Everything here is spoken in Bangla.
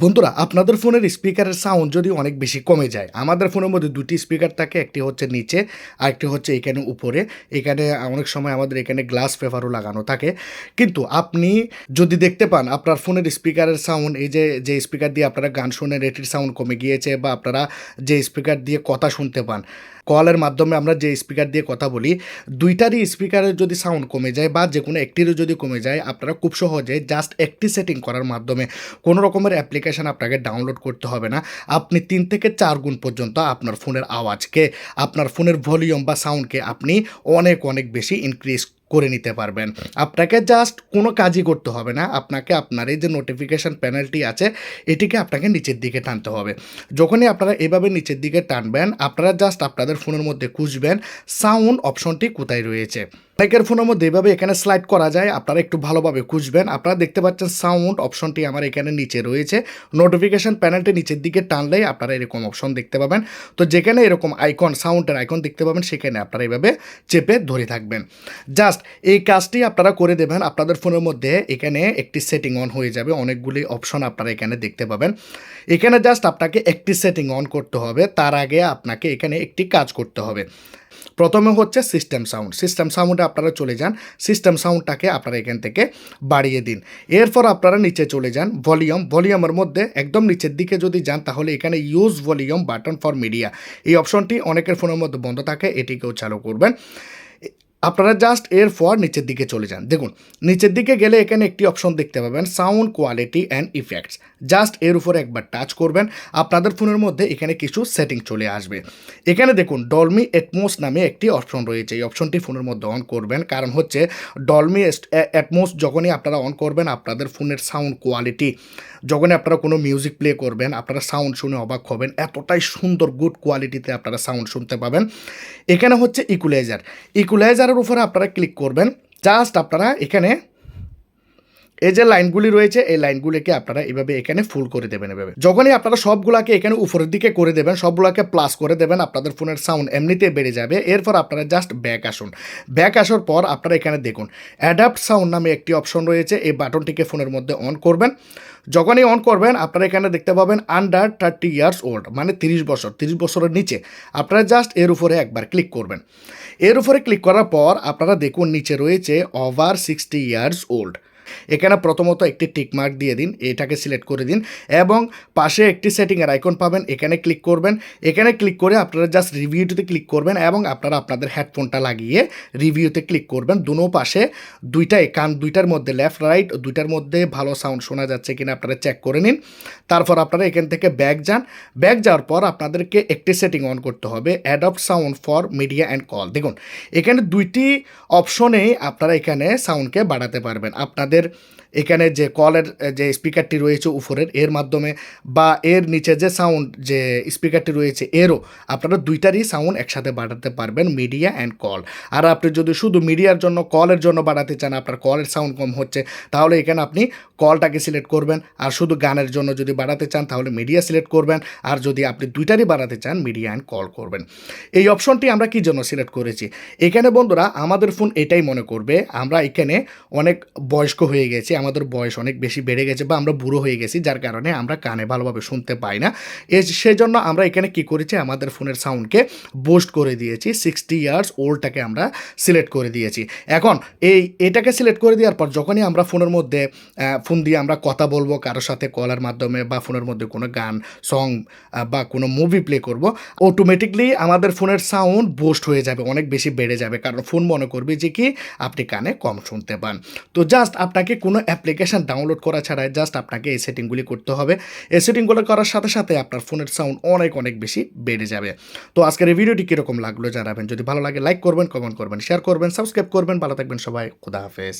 বন্ধুরা, আপনাদের ফোনের স্পিকারের সাউন্ড যদি অনেক বেশি কমে যায়, আমাদের ফোনের মধ্যে দুটি স্পিকার থাকে, একটি হচ্ছে নিচে আর একটি হচ্ছে এখানে উপরে। এখানে অনেক সময় আমাদের এখানে গ্লাস পেপারও লাগানো থাকে। কিন্তু আপনি যদি দেখতে পান, আপনার ফোনের স্পিকারের সাউন্ড এই যে যে স্পিকার দিয়ে আপনারা গান শুনেন এটির সাউন্ড কমে গিয়েছে বা আপনারা যে স্পিকার দিয়ে কথা শুনতে পান কলের মাধ্যমে আমরা যে স্পিকার দিয়ে কথা বলি, দুইটারই স্পিকারের যদি সাউন্ড কমে যায় বা যে কোনো একটিরও যদি কমে যায়, আপনারা খুব সহজে জাস্ট একটি সেটিং করার মাধ্যমে কোনো রকমের অ্যাপ্লিকেশন আপনাকে ডাউনলোড করতে হবে না। আপনি তিন থেকে চার গুণ পর্যন্ত আপনার ফোনের আওয়াজকে, আপনার ফোনের ভলিউম বা সাউন্ডকে আপনি অনেক অনেক বেশি ইনক্রিজ করে নিতে পারবেন। আপনাকে জাস্ট কোনো কাজই করতে হবে না। আপনাকে আপনার এই যে নোটিফিকেশান প্যানেলটি আছে, এটিকে আপনাকে নিচের দিকে টানতে হবে। যখনই আপনারা এভাবে নিচের দিকে টানবেন, আপনারা জাস্ট আপনাদের ফোনের মধ্যে খুঁজবেন সাউন্ড অপশনটি কোথায় রয়েছে। অনেকের ফোনের মধ্যে এভাবে এখানে স্লাইড করা যায়। আপনারা একটু ভালোভাবে খুঁজবেন। আপনারা দেখতে পাচ্ছেন সাউন্ড অপশনটি আমার এখানে নিচে রয়েছে। নোটিফিকেশান প্যানেলটি নিচের দিকে টানলেই আপনারা এরকম অপশন দেখতে পাবেন। তো যেখানে এরকম আইকন সাউন্ডের আইকন দেখতে পাবেন, সেখানে আপনারা এভাবে চেপে ধরে থাকবেন। জাস্ট এই কাজটি আপনারা করে দেবেন। আপনাদের ফোনের মধ্যে এখানে একটি সেটিং অন হয়ে যাবে। অনেকগুলি অপশন আপনারা এখানে দেখতে পাবেন। এখানে জাস্ট আপনাকে একটি সেটিং অন করতে হবে। তার আগে আপনাকে এখানে একটি কাজ করতে হবে। প্রথমে হচ্ছে সিস্টেম সাউন্ড সিস্টেম সাউন্ডে আপনারা চলে যান সিস্টেম সাউন্ডটাকে আপনারা এখান থেকে বাড়িয়ে দিন। এরপর আপনারা নিচে চলে যান ভলিউম ভলিউমের মধ্যে একদম নিচের দিকে যদি যান, তাহলে এখানে use volume button for media এই অপশনটি অনেকের ফোনের মধ্যে বন্ধ থাকে, এটিকেও চালু করবেন। আপনারা জাস্ট এরপর নিচের দিকে চলে যান। দেখুন, নিচের দিকে গেলে এখানে একটি অপশন দেখতে পাবেন sound quality and effects just এর উপরে একবার টাচ করবেন, আপনাদের ফোনের মধ্যে এখানে কিছু সেটিং চলে আসবে। এখানে দেখুন ডলমি এটমোস নামে একটি অপশন রয়েছে। এই অপশনটি ফোনের মধ্যে অন করবেন। কারণ হচ্ছে ডলমি অ্যাটমোস যখনই আপনারা অন করবেন, আপনাদের ফোনের সাউন্ড কোয়ালিটি যখনই আপনারা কোনো মিউজিক প্লে করবেন, আপনারা সাউন্ড শুনে অবাক হবেন। এতটাই সুন্দর গুড কোয়ালিটিতে আপনারা সাউন্ড শুনতে পাবেন। এখানে হচ্ছে ইকুলাইজার ইকুলাইজারের উপরে আপনারা ক্লিক করবেন। জাস্ট আপনারা এখানে এই যে লাইনগুলি রয়েছে, এই লাইনগুলিকে আপনারা এভাবে এখানে ফুল করে দেবেন এভাবে। যখনই আপনারা সবগুলাকে এখানে উপরের দিকে করে দেবেন, সবগুলাকে প্লাস করে দেবেন, আপনাদের ফোনের সাউন্ড এমনিতে বেড়ে যাবে। এরপর আপনারা জাস্ট ব্যাক আসুন। ব্যাক আসার পর আপনারা এখানে দেখুন অ্যাডাপ্ট সাউন্ড নামে একটি অপশন রয়েছে, এই বাটনটিকে ফোনের মধ্যে অন করবেন। যখনই অন করবেন, আপনারা এখানে দেখতে পাবেন আন্ডার থার্টি ইয়ার্স ওল্ড মানে তিরিশ বছর, তিরিশ বছরের নিচে। আপনারা জাস্ট এর উপরে একবার ক্লিক করবেন। এর উপরে ক্লিক করার পর আপনারা দেখুন, নিচে রয়েছে ওভার সিক্সটি ইয়ার্স ওল্ড এখানে প্রথমত একটি টিকমার্ক দিয়ে দিন, এটাকে সিলেক্ট করে দিন এবং পাশে একটি সেটিংয়ের আইকন পাবেন, এখানে ক্লিক করবেন। এখানে ক্লিক করে আপনারা জাস্ট রিভিউতে ক্লিক করবেন এবং আপনারা আপনাদের হেডফোনটা লাগিয়ে রিভিউতে ক্লিক করবেন। দুনো পাশে দুইটাই কান, দুইটার মধ্যে লেফট রাইট দুইটার মধ্যে ভালো সাউন্ড শোনা যাচ্ছে কিনা আপনারা চেক করে নিন। তারপর আপনারা এখান থেকে ব্যাক যান। ব্যাক যাওয়ার পর আপনাদেরকে একটি সেটিং অন করতে হবে adapt sound for media and call দেখুন, এখানে দুইটি অপশনেই আপনারা এখানে সাউন্ডকে বাড়াতে পারবেন। আপনাদের এখানে যে কলের যে স্পিকারটি রয়েছে উপরের, এর মাধ্যমে বা এর নিচে যে সাউন্ড, যে স্পিকারটি রয়েছে, এরও আপনারা দুইটারই সাউন্ড একসাথে বাড়াতে পারবেন মিডিয়া অ্যান্ড কল। আর আপনি যদি শুধু মিডিয়ার জন্য, কলের জন্য বাড়াতে চান, আপনার কলের সাউন্ড কম হচ্ছে, তাহলে এখানে আপনি কলটাকে সিলেক্ট করবেন। আর শুধু গানের জন্য যদি বাড়াতে চান, তাহলে মিডিয়া সিলেক্ট করবেন। আর যদি আপনি দুইটারই বাড়াতে চান, মিডিয়া অ্যান্ড কল করবেন। এই অপশনটি আমরা কি জন্য সিলেক্ট করেছি? এখানে বন্ধুরা, আমাদের ফোন এটাই মনে করবে, আমরা এখানে অনেক বয়স্ক হয়ে গেছি, আমাদের বয়স অনেক বেশি বেড়ে গেছে বা আমরা বুড়ো হয়ে গেছি, যার কারণে আমরা কানে ভালোভাবে শুনতে পাই না। এ সেজন্য আমরা এখানে কি করেছি, আমাদের ফোনের সাউন্ডকে বোস্ট করে দিয়েছি সিক্সটি ইয়ার্স ওল্ডটাকে আমরা সিলেক্ট করে দিয়েছি। এখন এই এটাকে সিলেক্ট করে দেওয়ার পর যখনই আমরা ফোনের মধ্যে ফোন দিয়ে আমরা কথা বলব, কারোর সাথে কলার মাধ্যমে বা ফোনের মধ্যে কোনো গান সং বা কোনো মুভি প্লে করব অটোমেটিকলি আমাদের ফোনের সাউন্ড বোস্ট হয়ে যাবে, অনেক বেশি বেড়ে যাবে। কারণ ফোন মনে করবে যে কি, আপনি কানে কম শুনতে পান। তো জাস্ট আপনাকে কোনো অ্যাপ্লিকেশান ডাউনলোড করা ছাড়াই জাস্ট আপনাকে এই সেটিংগুলি করতে হবে। এই সেটিংগুলো করার সাথে সাথে আপনার ফোনের সাউন্ড অনেক অনেক বেশি বেড়ে যাবে। তো আজকের এই ভিডিওটি কীরকম লাগল জানাবেন। যদি ভালো লাগে লাইক করবেন কমেন্ট করবেন শেয়ার করবেন সাবস্ক্রাইব করবেন। ভালো থাকবেন সবাই। খুদা হাফেজ।